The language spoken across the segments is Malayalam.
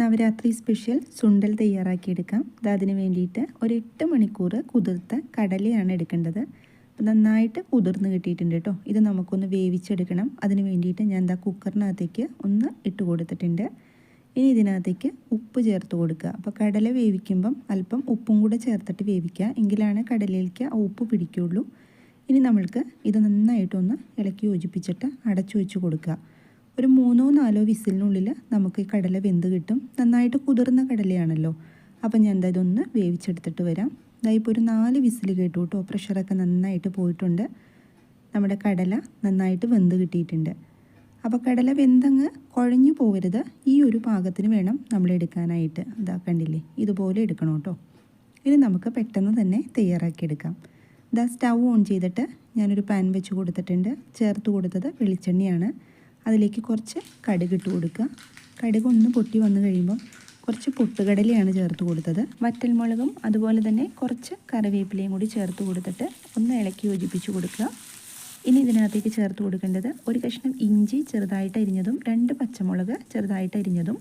നവരാത്രി സ്പെഷ്യൽ സുണ്ടൽ തയ്യാറാക്കിയെടുക്കാം. അത് അതിന് വേണ്ടിയിട്ട് ഒരു എട്ട് മണിക്കൂർ കുതിർത്ത കടലയാണ് എടുക്കേണ്ടത്. നന്നായിട്ട് കുതിർന്ന് കിട്ടിയിട്ടുണ്ട് കേട്ടോ. ഇത് നമുക്കൊന്ന് വേവിച്ചെടുക്കണം. അതിന് വേണ്ടിയിട്ട് ഞാൻ എന്താ കുക്കറിനകത്തേക്ക് ഒന്ന് ഇട്ട് കൊടുത്തിട്ടുണ്ട്. ഇനി ഇതിനകത്തേക്ക് ഉപ്പ് ചേർത്ത് കൊടുക്കുക. അപ്പോൾ കടല വേവിക്കുമ്പം അല്പം ഉപ്പും കൂടെ ചേർത്തിട്ട് വേവിക്കുക. എങ്കിലാണ് കടലയിലേക്ക് ആ ഉപ്പ് പിടിക്കുകയുള്ളൂ. ഇനി നമ്മൾക്ക് ഇത് നന്നായിട്ടൊന്ന് ഇളക്കി യോജിപ്പിച്ചിട്ട് അടച്ചു വെച്ച് കൊടുക്കുക. ഒരു മൂന്നോ നാലോ വിസിലിനുള്ളിൽ നമുക്ക് ഈ കടല വെന്ത് കിട്ടും. നന്നായിട്ട് കുതിർന്ന കടലയാണല്ലോ. അപ്പം ഞാൻ എന്താ ഇതൊന്ന് വേവിച്ചെടുത്തിട്ട് വരാം. ഇതായിപ്പോൾ ഒരു നാല് വിസിൽ കേട്ടു കേട്ടോ പ്രഷറൊക്കെ നന്നായിട്ട് പോയിട്ടുണ്ട്. നമ്മുടെ കടല നന്നായിട്ട് വെന്ത് കിട്ടിയിട്ടുണ്ട്. അപ്പോൾ കടല വെന്തങ്ങ് കുഴഞ്ഞു പോകരുത്. ഈ ഒരു പാകത്തിന് വേണം നമ്മൾ എടുക്കാനായിട്ട്. ഇതാ കണ്ടില്ലേ? ഇതുപോലെ എടുക്കണം കേട്ടോ ഇനി നമുക്ക് പെട്ടെന്ന് തന്നെ തയ്യാറാക്കി എടുക്കാം. ഇതാ സ്റ്റൗ ഓൺ ചെയ്തിട്ട് ഞാനൊരു പാൻ വെച്ച് കൊടുത്തിട്ടുണ്ട്. ചേർത്ത് കൊടുത്തത് വെളിച്ചെണ്ണയാണ്. അതിലേക്ക് കുറച്ച് കടുക് ഇട്ട് കൊടുക്കുക. കടുക് ഒന്ന് പൊട്ടി വന്നു കഴിയുമ്പം കുറച്ച് പൊട്ടുകടലയാണ് ചേർത്ത് കൊടുത്തത്. വറ്റൽമുളകും അതുപോലെ തന്നെ കുറച്ച് കറിവേപ്പിലയും കൂടി ചേർത്ത് കൊടുത്തിട്ട് ഒന്ന് ഇളക്കി യോജിപ്പിച്ച് കൊടുക്കുക. ഇനി ഇതിനകത്തേക്ക് ചേർത്ത് കൊടുക്കേണ്ടത് ഒരു കഷ്ണം ഇഞ്ചി ചെറുതായിട്ട് അരിഞ്ഞതും രണ്ട് പച്ചമുളക് ചെറുതായിട്ട് അരിഞ്ഞതും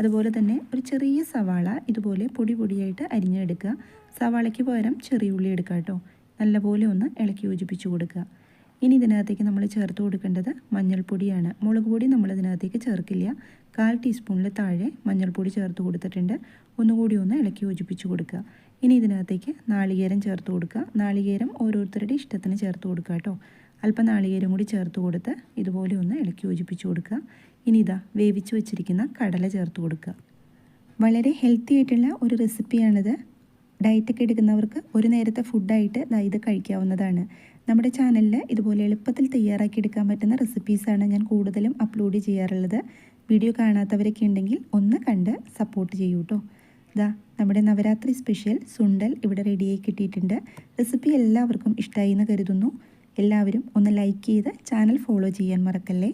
അതുപോലെ തന്നെ ഒരു ചെറിയ സവാള ഇതുപോലെ പൊടി പൊടിയായിട്ട് അരിഞ്ഞെടുക്കുക. സവാളയ്ക്ക് പകരം ചെറിയ ഉള്ളി എടുക്കുക കേട്ടോ. നല്ലപോലെ ഒന്ന് ഇളക്കി യോജിപ്പിച്ച് കൊടുക്കുക. ഇനി ഇതിനകത്തേക്ക് നമ്മൾ ചേർത്ത് കൊടുക്കേണ്ടത് മഞ്ഞൾപ്പൊടിയാണ്. മുളക് പൊടി നമ്മൾ ഇതിനകത്തേക്ക് ചേർക്കില്ല. കാൽ ടീസ്പൂണിൽ താഴെ മഞ്ഞൾപ്പൊടി ചേർത്ത് കൊടുത്തിട്ടുണ്ട്. ഒന്നുകൂടി ഒന്ന് ഇളക്കി യോജിപ്പിച്ച് കൊടുക്കുക. ഇനി ഇതിനകത്തേക്ക് നാളികേരം ചേർത്ത് കൊടുക്കുക. നാളികേരം ഓരോരുത്തരുടെ ഇഷ്ടത്തിന് ചേർത്ത് കൊടുക്കുക കേട്ടോ. അല്പം നാളികേരം കൂടി ചേർത്ത് കൊടുത്ത് ഇതുപോലെ ഒന്ന് ഇളക്കി യോജിപ്പിച്ച് കൊടുക്കുക. ഇനി ഇതാ വേവിച്ച് വെച്ചിരിക്കുന്ന കടല ചേർത്ത് കൊടുക്കുക. വളരെ ഹെൽത്തി ആയിട്ടുള്ള ഒരു റെസിപ്പിയാണിത് ഡയറ്റൊക്കെ എടുക്കുന്നവർക്ക് ഒരു നേരത്തെ ഫുഡായിട്ട് ഇത് കഴിക്കാവുന്നതാണ്. നമ്മുടെ ചാനലിൽ ഇതുപോലെ എളുപ്പത്തിൽ തയ്യാറാക്കി എടുക്കാൻ പറ്റുന്ന റെസിപ്പീസാണ് ഞാൻ കൂടുതലും അപ്ലോഡ് ചെയ്യാറുള്ളത്. വീഡിയോ കാണാത്തവരൊക്കെ ഉണ്ടെങ്കിൽ ഒന്ന് കണ്ട് സപ്പോർട്ട് ചെയ്യൂ കേട്ടോ ഇതാ നമ്മുടെ നവരാത്രി സ്പെഷ്യൽ സുണ്ടൽ ഇവിടെ റെഡിയായി കിട്ടിയിട്ടുണ്ട്. റെസിപ്പി എല്ലാവർക്കും ഇഷ്ടമായി എന്ന് കരുതുന്നു. എല്ലാവരും ഒന്ന് ലൈക്ക് ചെയ്ത് ചാനൽ ഫോളോ ചെയ്യാൻ മറക്കല്ലേ?